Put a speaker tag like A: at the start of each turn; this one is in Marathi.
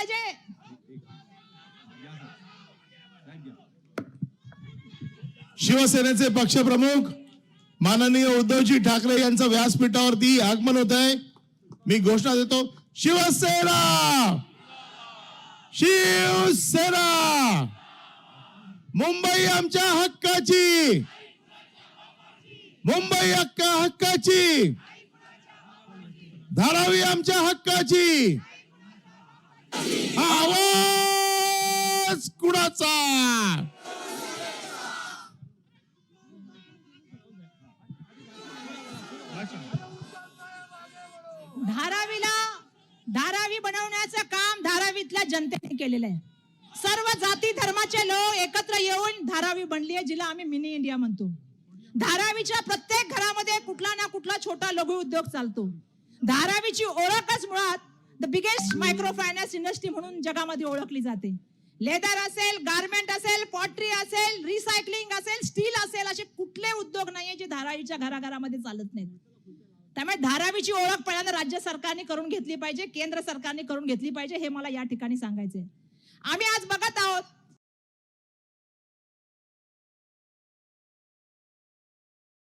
A: पाहिजे.
B: शिवसेनेचे पक्षप्रमुख माननीय उद्धवजी ठाकरे यांचं व्यासपीठावरती आगमन होत आहे. मी घोषणा देतो शिवसेना! शिवसेना! मुंबई आमच्या हक्काची! मुंबई हक्का हक्काची! धारावी आमच्या हक्काची! आवाज कुणाचा?
A: धारावीला धारावी बनवण्याचं काम धारावीतल्या जनतेने केलेलं आहे. सर्व जाती धर्माचे लोक एकत्र येऊन धारावी बनली आहे जिला आम्ही मिनी इंडिया म्हणतो. धारावीच्या प्रत्येक घरामध्ये कुठला ना कुठला छोटा लघु उद्योग चालतो. धारावीची ओळखच मुळात the biggest micro finance industry म्हणून जगामध्ये ओळखली जाते. लेदर असेल गारमेंट असेल पॉटरी असेल रिसायकलिंग असेल स्टील असेल असे कुठले उद्योग नाहीये जे धारावीच्या घराघरामध्ये चालत नाहीत. त्यामुळे धारावीची ओळख पहिल्यांदा राज्य सरकारने करून घेतली पाहिजे केंद्र सरकारने करून घेतली पाहिजे हे मला या ठिकाणी सांगायचंय. आम्ही आज बघत आहोत